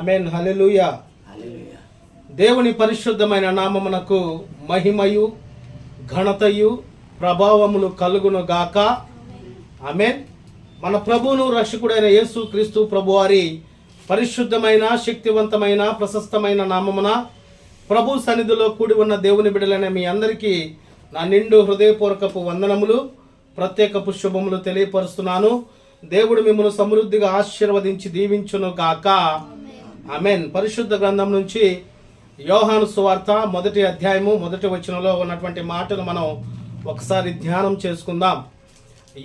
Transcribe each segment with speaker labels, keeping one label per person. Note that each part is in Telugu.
Speaker 1: ఆమెన్ హల్లెలూయా
Speaker 2: హల్లెలూయా.
Speaker 1: దేవుని పరిశుద్ధమైన నామమునకు మహిమయు ఘనతయు ప్రభావములు కలుగును గాక. ఆమెన్ మన ప్రభువును రక్షకుడైన యేసు క్రీస్తు ప్రభువారి పరిశుద్ధమైన శక్తివంతమైన ప్రశస్తమైన నామమున ప్రభు సన్నిధిలో కూడి ఉన్న దేవుని బిడలైన మీ అందరికీ నా నిండు హృదయపూర్వకపు వందనములు ప్రత్యేకపు శుభములు తెలియపరుస్తున్నాను. దేవుడు మిమ్మల్ని సమృద్ధిగా ఆశీర్వదించి దీవించును గాక. ఆమెన్. పరిశుద్ధ గ్రంథం నుంచి యోహాను సువార్త మొదటి అధ్యాయము మొదటి వచనంలో ఉన్నటువంటి మాటలు మనం ఒకసారి ధ్యానం చేసుకుందాం.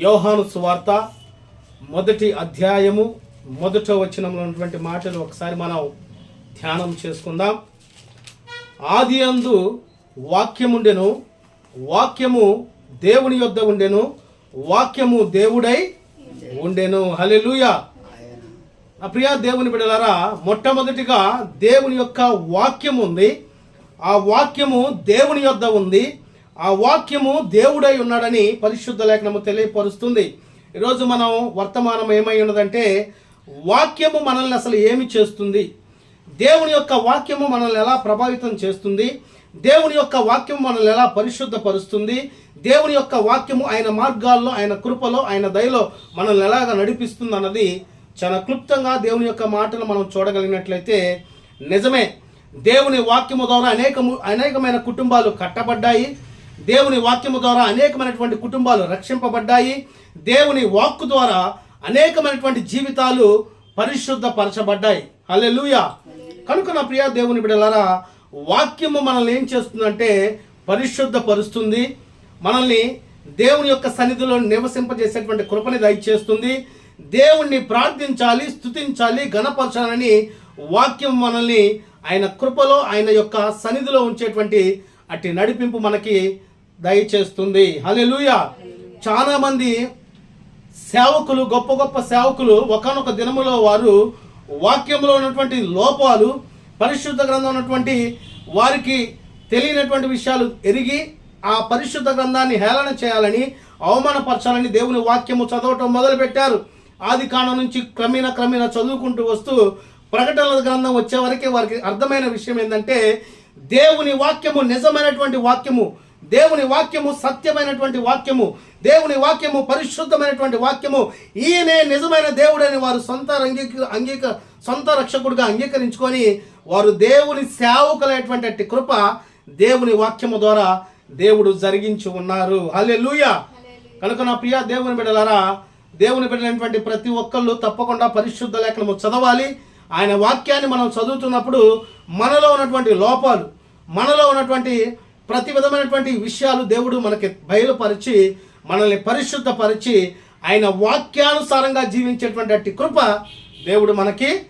Speaker 1: యోహాను సువార్త మొదటి అధ్యాయము మొదట వచనంలో ఉన్నటువంటి మాటలు ఒకసారి మనం ధ్యానం చేసుకుందాం. ఆది అందు వాక్యముండెను వాక్యము దేవుని యొద్ద ఉండెను వాక్యము దేవుడై ఉండెను.
Speaker 2: హలెలుయా
Speaker 1: నా ప్రియ దేవుని బిడ్డలారా మొట్టమొదటిగా దేవుని యొక్క వాక్యం ఉంది. ఆ వాక్యము దేవుని యొద్ద ఉంది. ఆ వాక్యము దేవుడై ఉన్నాడని పరిశుద్ధ లేఖనము తెలియపరుస్తుంది. ఈరోజు మనం వర్తమానం ఏమై ఉన్నదంటే వాక్యము మనల్ని అసలు ఏమి చేస్తుంది? దేవుని యొక్క వాక్యము మనల్ని ఎలా ప్రభావితం చేస్తుంది? దేవుని యొక్క వాక్యము మనల్ని ఎలా పరిశుద్ధపరుస్తుంది? దేవుని యొక్క వాక్యము ఆయన మార్గాల్లో ఆయన కృపలో ఆయన దయలో మనల్ని ఎలాగ నడిపిస్తుంది అన్నది చాలా క్లుప్తంగా దేవుని యొక్క మాటలు మనం చూడగలిగినట్లయితే నిజమే దేవుని వాక్యము ద్వారా అనేకము అనేకమైన కుటుంబాలు కట్టబడ్డాయి. దేవుని వాక్యము ద్వారా అనేకమైనటువంటి కుటుంబాలు రక్షింపబడ్డాయి. దేవుని వాక్కు ద్వారా అనేకమైనటువంటి జీవితాలు పరిశుద్ధపరచబడ్డాయి. హల్లెలూయా. కనుక నా ప్రియ దేవుని బిడలారా వాక్యము మనల్ని ఏం చేస్తుందంటే పరిశుద్ధపరుస్తుంది. మనల్ని దేవుని యొక్క సన్నిధిలో నివసింపజేసేటువంటి కృపని దయచేస్తుంది. దేవుణ్ణి ప్రార్థించాలి స్తుతించాలి గణపరచాలని వాక్యం మనల్ని ఆయన కృపలో ఆయన యొక్క సన్నిధిలో ఉంచేటువంటి అట్టి నడిపింపు మనకి దయచేస్తుంది. హలెలుయ చాలా మంది సేవకులు గొప్ప గొప్ప సేవకులు ఒకనొక దినములో వారు వాక్యంలో ఉన్నటువంటి లోపాలు పరిశుద్ధ గ్రంథం ఉన్నటువంటి వారికి తెలియనటువంటి విషయాలు ఎరిగి ఆ పరిశుద్ధ గ్రంథాన్ని హేళన చేయాలని అవమానపరచాలని దేవుని వాక్యము చదవటం మొదలుపెట్టారు. ఆది కాండం నుంచి క్రమేణ క్రమేణ చదువుకుంటూ వస్తూ ప్రకటనల గ్రంథం వచ్చే వరకే వారికి అర్థమైన విషయం ఏంటంటే దేవుని వాక్యము నిజమైనటువంటి వాక్యము దేవుని వాక్యము సత్యమైనటువంటి వాక్యము దేవుని వాక్యము పరిశుద్ధమైనటువంటి వాక్యము ఈయనే నిజమైన దేవుడని వారు సొంత అంగీక అంగీక సొంత రక్షకుడిగా అంగీకరించుకొని వారు దేవుని సేవకులైనటువంటి కృప దేవుని వాక్యము ద్వారా దేవుడు జరిగించి ఉన్నారు. హల్లెలూయా. కనుక నా ప్రియ దేవుని బిడ్డలారా దేవుని బిడ్డలైనటువంటి ప్రతి ఒక్కళ్ళు తప్పకుండా పరిశుద్ధ లేఖనము చదవాలి. ఆయన వాక్యాన్ని మనం చదువుతున్నప్పుడు మనలో ఉన్నటువంటి లోపాలు మనలో ఉన్నటువంటి ప్రతి విధమైనటువంటి విషయాలు దేవుడు మనకి బయలుపరిచి మనల్ని పరిశుద్ధపరిచి ఆయన వాక్యానుసారంగా జీవించేటువంటి అట్టి కృప దేవుడు మనకి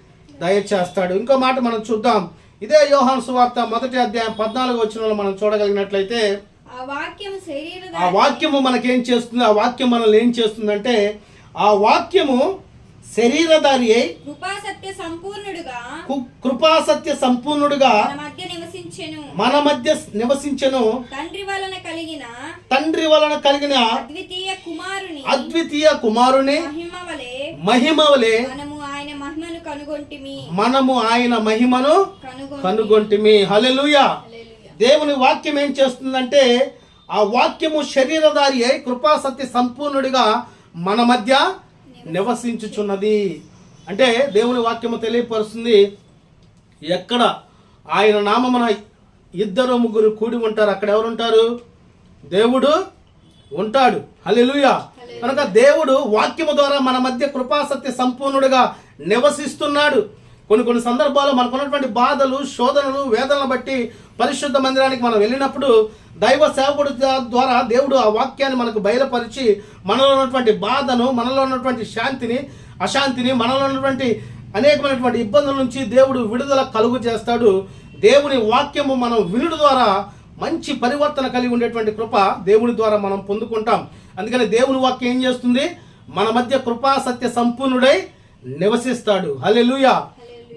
Speaker 1: దయచేస్తాడు. ఇంకో మాట మనం చూద్దాం. ఇదే యోహాను సువార్త మొదటి అధ్యాయం పద్నాలుగు వచ్చిన మనం చూడగలిగినట్లయితే
Speaker 3: ఆ
Speaker 1: వాక్యము మనకేం చేస్తుంది? ఆ వాక్యం మనల్ని ఏం చేస్తుందంటే ఆ వాక్యము శరీరధారి అయి
Speaker 3: కృపా సత్య సంపూర్ణుడుగా
Speaker 1: కృపాసత్య సంపూర్ణుడుగా
Speaker 3: మన మధ్య నివసించెను.
Speaker 1: మన మధ్య నివసించెను.
Speaker 3: తండ్రి వలన కలిగిన
Speaker 1: తండ్రి వలన కలిగిన
Speaker 3: అద్వితీయ కుమారుని
Speaker 1: అద్వితీయ కుమారుని
Speaker 3: మహిమ వలె
Speaker 1: మహిమవలే
Speaker 3: మనము ఆయన మహిమను కనుగొంటిమి.
Speaker 1: మనము ఆయన మహిమను
Speaker 3: కనుగొంటి
Speaker 1: కనుగొంటిమి. హల్లెలూయా. దేవుని వాక్యం ఏం చేస్తుందంటే ఆ వాక్యము శరీరధారి అయి కృపాసత్య సంపూర్ణుడిగా మన మధ్య నివసించుచున్నది. అంటే దేవుని వాక్యము తెలియపరుస్తుంది ఎక్కడ ఆయన నామమున ఇద్దరు ముగ్గురు కూడి ఉంటారు అక్కడ ఎవరు ఉంటారు? దేవుడు ఉంటాడు. హల్లెలూయా. కనుక దేవుడు వాక్యము ద్వారా మన మధ్య కృపాసత్య సంపూర్ణుడిగా నివసిస్తున్నాడు. కొన్ని కొన్ని సందర్భాల్లో మనకున్నటువంటి బాధలు శోధనలు వేదనలు బట్టి పరిశుద్ధ మందిరానికి మనం వెళ్ళినప్పుడు దైవ సేవకుడు ద్వారా దేవుడు ఆ వాక్యాన్ని మనకు బయలుపరిచి మనలో ఉన్నటువంటి బాధను మనలో ఉన్నటువంటి శాంతిని అశాంతిని మనలో ఉన్నటువంటి అనేకమైనటువంటి ఇబ్బందుల నుంచి దేవుడు విడుదల కలుగు చేస్తాడు. దేవుని వాక్యము మనం వినుడు ద్వారా మంచి పరివర్తన కలిగి ఉండేటువంటి కృప దేవుని ద్వారా మనం పొందుకుంటాం. అందుకని దేవుని వాక్యం ఏం చేస్తుంది? మన మధ్య కృపా సత్య సంపూర్ణుడై నివసిస్తాడు. హల్లెలూయా!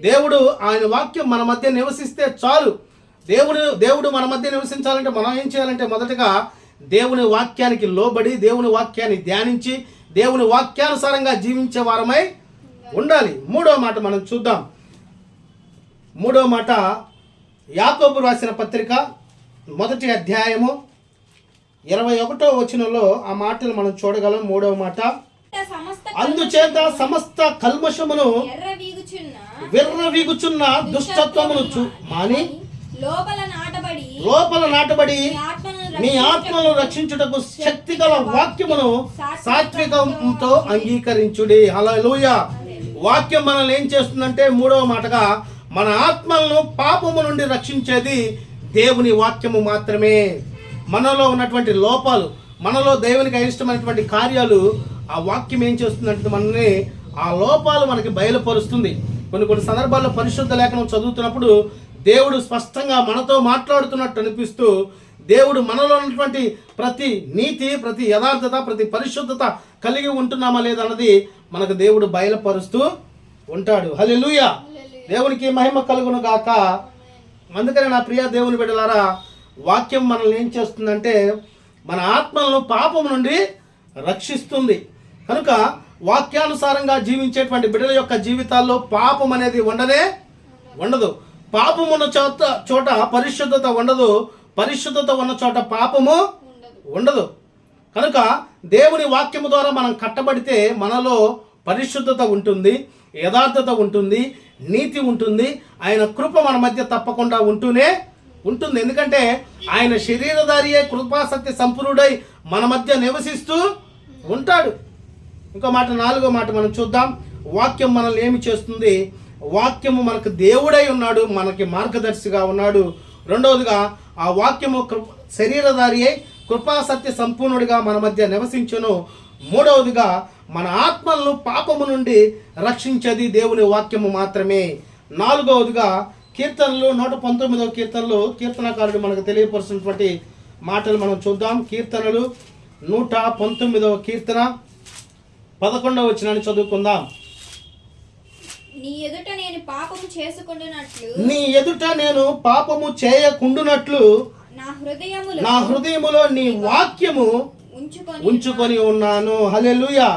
Speaker 1: దేవుడు ఆయన వాక్యం మన మధ్య నివసిస్తే చాలు. దేవుడు దేవుడు మన మధ్య నివసించాలంటే మనం ఏం చేయాలంటే మొదటగా దేవుని వాక్యానికి లోబడి దేవుని వాక్యాన్ని ధ్యానించి దేవుని వాక్యానుసారంగా జీవించే వారమై ఉండాలి. మూడో మాట మనం చూద్దాం. మూడో మాట యాకోబు రాసిన పత్రిక మొదటి అధ్యాయము ఇరవై ఒకటో వచనంలో ఆ మాటలు మనం చూడగలం. మూడవ మాట అందుచేత సమస్త కల్మషమును విర్రవీగుచున్న దుష్టత్వమును మాని
Speaker 3: లోపల నాటబడి
Speaker 1: లోపల నాటబడి
Speaker 3: మీ ఆత్మను
Speaker 1: రక్షించుటకు శక్తిగల వాక్యమును సాత్వికంతో అంగీకరించుడి. హల్లెలూయ. వాక్యం మనల్ని ఏం చేస్తుందంటే మూడవ మాటగా మన ఆత్మలను పాపము నుండి రక్షించేది దేవుని వాక్యము మాత్రమే. మనలో ఉన్నటువంటి లోపాలు మనలో దేవునికి అయిష్టమైనటువంటి కార్యాలు ఆ వాక్యం ఏం చేస్తుందంటే మనల్ని ఆ లోపాలు మనకి బయలుపరుస్తుంది. కొన్ని కొన్ని సందర్భాల్లో పరిశుద్ధ లేఖనం చదువుతున్నప్పుడు దేవుడు స్పష్టంగా మనతో మాట్లాడుతున్నట్టు అనిపిస్తూ దేవుడు మనలో ఉన్నటువంటి ప్రతి నీతి ప్రతి యథార్థత ప్రతి పరిశుద్ధత కలిగి ఉంటున్నామా లేదన్నది మనకు దేవుడు బయలుపరుస్తూ ఉంటాడు. హల్లెలూయా. దేవునికి మహిమ కలుగును గాక. అందుకని నా ప్రియ దేవుని బిడ్డలారా వాక్యం మనల్ని ఏం చేస్తుందంటే మన ఆత్మలను పాపం నుండి రక్షిస్తుంది. కనుక వాక్యానుసారంగా జీవించేటువంటి బిడ్డల యొక్క జీవితాల్లో పాపం అనేది ఉండనే ఉండదు. పాపం ఉన్న చోట చోట పరిశుద్ధత ఉండదు. పరిశుద్ధత ఉన్న చోట పాపము ఉండదు. కనుక దేవుని వాక్యము ద్వారా మనం కట్టబడితే మనలో పరిశుద్ధత ఉంటుంది యథార్థత ఉంటుంది నీతి ఉంటుంది. ఆయన కృప మన మధ్య తప్పకుండా ఉంటూనే ఉంటుంది. ఎందుకంటే ఆయన శరీరధారియే కృపాసక్తి సంపూర్ణుడై మన మధ్య నివసిస్తూ ఉంటాడు. ఇంకో మాట నాలుగో మాట మనం చూద్దాం. వాక్యం మనల్ని ఏమి చేస్తుంది? వాక్యము మనకు దేవుడై ఉన్నాడు మనకి మార్గదర్శిగా ఉన్నాడు. రెండవదిగా ఆ వాక్యము కృప శరీరధారి అయి కృపాసత్య సంపూర్ణుడిగా మన మధ్య నివసించును. మూడవదిగా మన ఆత్మలను పాపము నుండి రక్షించేది దేవుని వాక్యము మాత్రమే. నాలుగవదిగా కీర్తనలు నూట పంతొమ్మిదవ కీర్తనలు కీర్తనకారుడు మనకు తెలియపరుస్తున్నటువంటి మాటలు మనం చూద్దాం. కీర్తనలు నూట పంతొమ్మిదవ కీర్తన. పదకొండవ వచనాన్ని చదువుకుందాం.
Speaker 3: నీ ఎదుట నేను పాపము చేసుకుంటున్నట్లు
Speaker 1: నీ ఎదుట నేను పాపము చేయకుండునట్లు
Speaker 3: నా హృదయములో
Speaker 1: నా హృదయములో నీ వాక్యము
Speaker 3: ఉంచుకొని
Speaker 1: ఉన్నాను. హల్లెలూయా.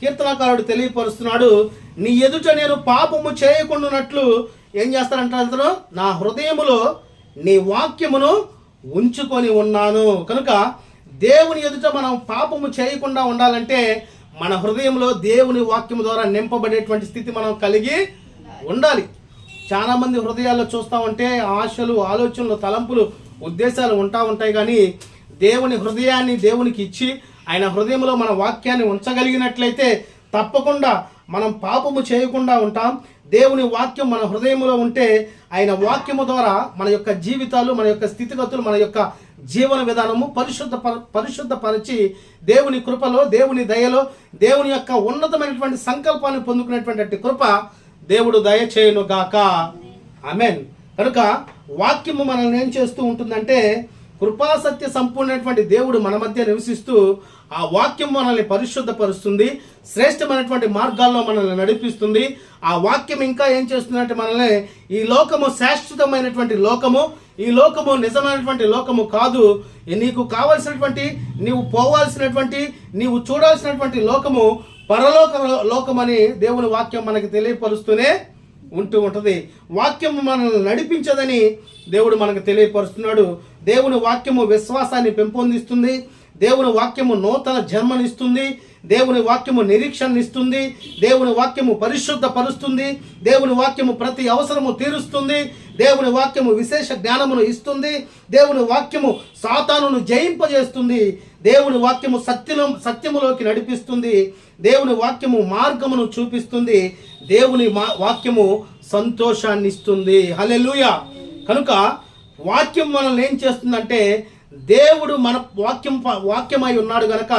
Speaker 1: కీర్తనకారుడు తెలియపరుస్తున్నాడు నీ ఎదుట నేను పాపము చేయకుండానట్లు ఏం చేస్తారంట అతను? నా హృదయములో నీ వాక్యమును ఉంచుకొని ఉన్నాను. కనుక దేవుని ఎదుట మనం పాపము చేయకుండా ఉండాలంటే మన హృదయంలో దేవుని వాక్యం ద్వారా నింపబడేటువంటి స్థితి మనం కలిగి ఉండాలి. చాలా మంది హృదయాల్లో చూస్తూ ఉంటే ఆశలు ఆలోచనలు తలంపులు ఉద్దేశాలు ఉంటా ఉంటాయి కానీ దేవుని హృదయాన్ని దేవునికి ఇచ్చి ఆయన హృదయంలో మన వాక్యాన్ని ఉంచగలిగినట్లయితే తప్పకుండా మనం పాపము చేయకుండా ఉంటాం. దేవుని వాక్యం మన హృదయంలో ఉంటే ఆయన వాక్యము ద్వారా మన యొక్క జీవితాలు మన యొక్క స్థితిగతులు మన యొక్క జీవన విధానము పరిశుద్ధ పరిశుద్ధపరిచి దేవుని కృపలో దేవుని దయలో దేవుని యొక్క ఉన్నతమైనటువంటి సంకల్పాన్ని పొందుకునేటువంటి కృప దేవుడు దయచేయును గాక అమెన్ కనుక వాక్యము మనల్ని ఏం చేస్తూ ఉంటుందంటే కృపాసత్య సంపూర్ణమైనటువంటి దేవుడు మన మధ్య నివసిస్తూ ఆ వాక్యం మనల్ని పరిశుద్ధపరుస్తుంది శ్రేష్టమైనటువంటి మార్గాల్లో మనల్ని నడిపిస్తుంది. ఆ వాక్యం ఇంకా ఏం చేస్తుందంటే మనల్ని ఈ లోకము శాశ్వతమైనటువంటి లోకము ఈ లోకము నిజమైనటువంటి లోకము కాదు. నీకు కావలసినటువంటి నీవు పోవాల్సినటువంటి నీవు చూడాల్సినటువంటి లోకము పరలోక లోకమని దేవుని వాక్యం మనకి తెలియపరుస్తూనే ఉంటూ ఉంటుంది. వాక్యం మనల్ని నడిపించదని దేవుడు మనకు తెలియపరుస్తున్నాడు. దేవుని వాక్యము విశ్వాసాన్ని పెంపొందిస్తుంది. దేవుని వాక్యము నూతన జన్మనిస్తుంది. దేవుని వాక్యము నిరీక్షణనిస్తుంది. దేవుని వాక్యము పరిశుద్ధపరుస్తుంది. దేవుని వాక్యము ప్రతి అవసరము తీరుస్తుంది. దేవుని వాక్యము విశేష జ్ఞానమును ఇస్తుంది. దేవుని వాక్యము సాతానును జయింపజేస్తుంది. దేవుని వాక్యము సత్యం సత్యములోకి నడిపిస్తుంది. దేవుని వాక్యము మార్గమును చూపిస్తుంది. దేవుని మా- వాక్యము సంతోషాన్ని ఇస్తుంది హలెలుయ కనుక వాక్యం మనల్ని ఏం చేస్తుందంటే దేవుడు మన వాక్యం వాక్యమై ఉన్నాడు గనక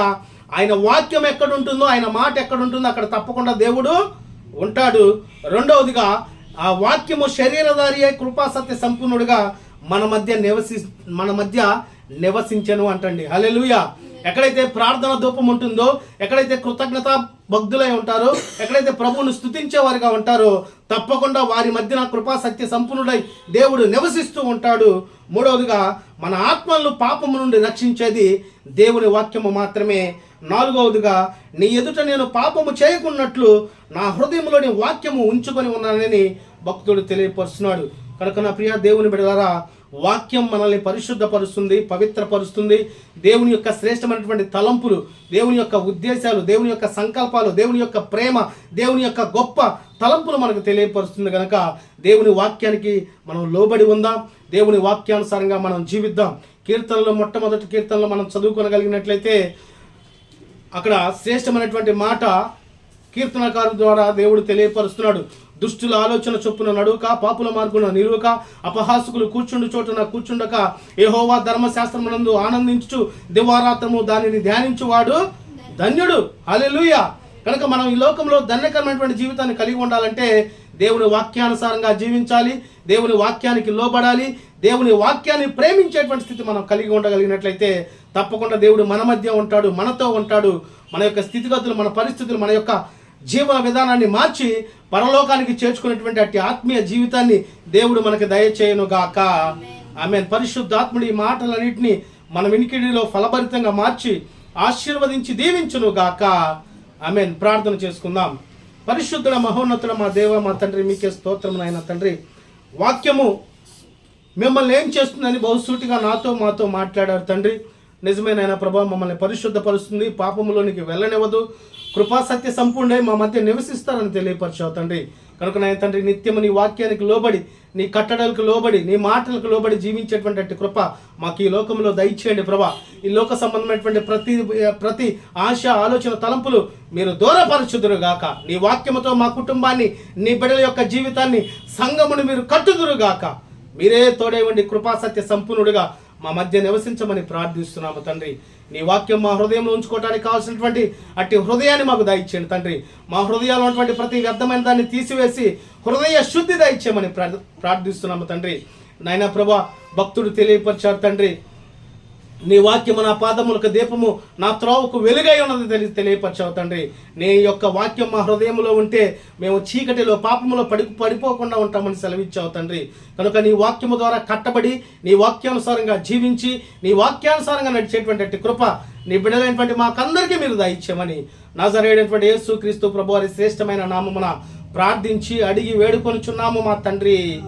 Speaker 1: ఆయన వాక్యం ఎక్కడ ఉంటుందో ఆయన మాట ఎక్కడ ఉంటుందో అక్కడ తప్పకుండా దేవుడు ఉంటాడు. రెండవదిగా ఆ వాక్యము శరీరధారి అయి కృపాసత్య సంపూర్ణుడిగా మన మధ్య నివసి మన మధ్య నివసించను అంటండి. హల్లెలూయా. ఎక్కడైతే ప్రార్థన ధూపం ఉంటుందో ఎక్కడైతే కృతజ్ఞత భక్తులై ఉంటారో ఎక్కడైతే ప్రభువును స్థుతించే వారిగా ఉంటారో తప్పకుండా వారి మధ్యన కృపా సత్య సంపూర్ణుడై దేవుడు నివసిస్తూ ఉంటాడు. మూడవదిగా మన ఆత్మలను పాపము నుండి రక్షించేది దేవుని వాక్యము మాత్రమే. నాలుగవదిగా నీ ఎదుట నేను పాపము చేయకున్నట్లు నా హృదయంలోని వాక్యము ఉంచుకొని ఉన్నానని భక్తుడు తెలియపరుస్తున్నాడు. కనుక నా ప్రియ దేవుని బిడ్డలారా వాక్యం మనల్ని పరిశుద్ధపరుస్తుంది పవిత్రపరుస్తుంది. దేవుని యొక్క శ్రేష్టమైనటువంటి తలంపులు దేవుని యొక్క ఉద్దేశాలు దేవుని యొక్క సంకల్పాలు దేవుని యొక్క ప్రేమ దేవుని యొక్క గొప్ప తలంపులు మనకు తెలియపరుస్తుంది కనుక దేవుని వాక్యానికి మనం లోబడి ఉందాం. దేవుని వాక్యానుసారంగా మనం జీవిద్దాం. కీర్తనలో మొట్టమొదటి కీర్తనలో మనం చదువుకోగలిగినట్లయితే అక్కడ శ్రేష్టమైనటువంటి మాట కీర్తనకారు ద్వారా దేవుడు తెలియపరుస్తున్నాడు. దుష్టుల ఆలోచన చొప్పున నడుక పాపుల మార్గున నిలువుక అపహాసుకులు కూర్చుండు చోటున కూర్చుండక ఏహోవా ధర్మశాస్త్రమునందు ఆనందించు దివారాత్రము దానిని ధ్యానించువాడు ధన్యుడు. అలెలుయ కనుక మనం ఈ లోకంలో ధన్యకరమైనటువంటి జీవితాన్ని కలిగి ఉండాలంటే దేవుని వాక్యానుసారంగా జీవించాలి దేవుని వాక్యానికి లోబడాలి దేవుని వాక్యాన్ని ప్రేమించేటువంటి స్థితి మనం కలిగి ఉండగలిగినట్లయితే తప్పకుండా దేవుడు మన మధ్య ఉంటాడు మనతో ఉంటాడు మన యొక్క స్థితిగతులు మన పరిస్థితులు మన యొక్క జీవన విధానాన్ని మార్చి పరలోకానికి చేర్చుకునేటువంటి అట్టి ఆత్మీయ జీవితాన్ని దేవుడు మనకి దయచేయను గాక ఆమె పరిశుద్ధాత్ముడి ఈ మాటలన్నింటినీ మన వినికిడిలో ఫలభరితంగా మార్చి ఆశీర్వదించి దీవించును గాక ఆమెన్. ప్రార్థన చేసుకుందాం. పరిశుద్ధుడ మహోన్నతుడ మా దేవ మా తండ్రి మీకే స్తోత్రం నాయన తండ్రి. వాక్యము మిమ్మల్ని ఏం చేస్తుందని బహుసూటిగా నాతో మాతో మాట్లాడారు తండ్రి. నిజమైన ప్రభా మమ్మల్ని పరిశుద్ధపరుస్తుంది పాపములోనికి వెళ్ళనివ్వదు. కృపా సత్య సంపూర్ణై మా మధ్య నివసిస్తారని తెలియపరచావు తండ్రి. కనుక నాయన తండ్రి నిత్యము నీ వాక్యానికి లోబడి నీ కట్టడలకు లోబడి నీ మాటలకు లోబడి జీవించేటువంటి కృప మాకు ఈ లోకంలో దయచేయండి ప్రభా. ఈ లోక సంబంధమైనటువంటి ప్రతి ప్రతి ఆశ ఆలోచన తలంపులు మీరు దూరపరచుదురు గాక. నీ వాక్యముతో మా కుటుంబాన్ని నీ బిడ్డల యొక్క జీవితాన్ని సంగమును మీరు కట్టుదురు గాక. మీరే తోడే ఉండి సంపూర్ణుడిగా మా మధ్య నివసించమని ప్రార్థిస్తున్నాము తండ్రి. నీ వాక్యం మా హృదయంలో ఉంచుకోవడానికి కావాల్సినటువంటి అట్టి హృదయాన్ని మాకు దయచేయండి తండ్రి. మా హృదయాల్లో ఉన్నటువంటి ప్రతి వ్యర్థమైన దాన్ని తీసివేసి హృదయ శుద్ధి దయచేయమని ప్రార్థిస్తున్నాము తండ్రి. నాయన ప్రభా భక్తుడు తెలియపరిచారు తండ్రి. నీ వాక్యము నా పాదములకు దీపము నా త్రోవకు వెలుగై ఉన్నది తెలి తెలియపరచావు తండ్రి. నీ యొక్క వాక్యం మా హృదయంలో ఉంటే మేము చీకటిలో పాపములో పడి పడిపోకుండా ఉంటామని సెలవిచ్చావు తండ్రి. కనుక నీ వాక్యము ద్వారా కట్టబడి నీ వాక్యానుసారంగా జీవించి నీ వాక్యానుసారంగా నడిచేటువంటి కృప నీ బిడ్డలైనటువంటి మాకందరికీ మీరు దయచేయమని నాజరేడైనటువంటి యేసు క్రీస్తు ప్రభు వారి శ్రేష్టమైన నామమున ప్రార్థించి అడిగి వేడుకొనుచున్నాము మా తండ్రి.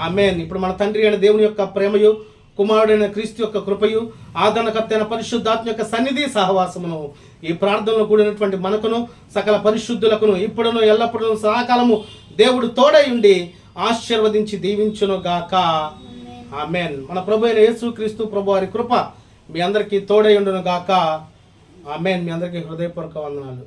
Speaker 1: ఆమెన్. ఇప్పుడు మన తండ్రి అయిన దేవుని యొక్క ప్రేమయు కుమారుడైన క్రీస్తు యొక్క కృపయు ఆదరణకర్త అయిన పరిశుద్ధాత్మ యొక్క సన్నిధి సహవాసమును ఈ ప్రార్థనలో కూడినటువంటి మనకును సకల పరిశుద్ధులకును ఇప్పుడును ఎల్లప్పుడూ సదాకాలము దేవుడు తోడై ఉండి ఆశీర్వదించి దీవించును గాక ఆమెన్. మన ప్రభు అయిన యేసు క్రీస్తు ప్రభు వారి కృప మీ అందరికీ తోడై ఉండును గాక ఆమెన్. మీ అందరికీ హృదయపూర్వక వందనాలు.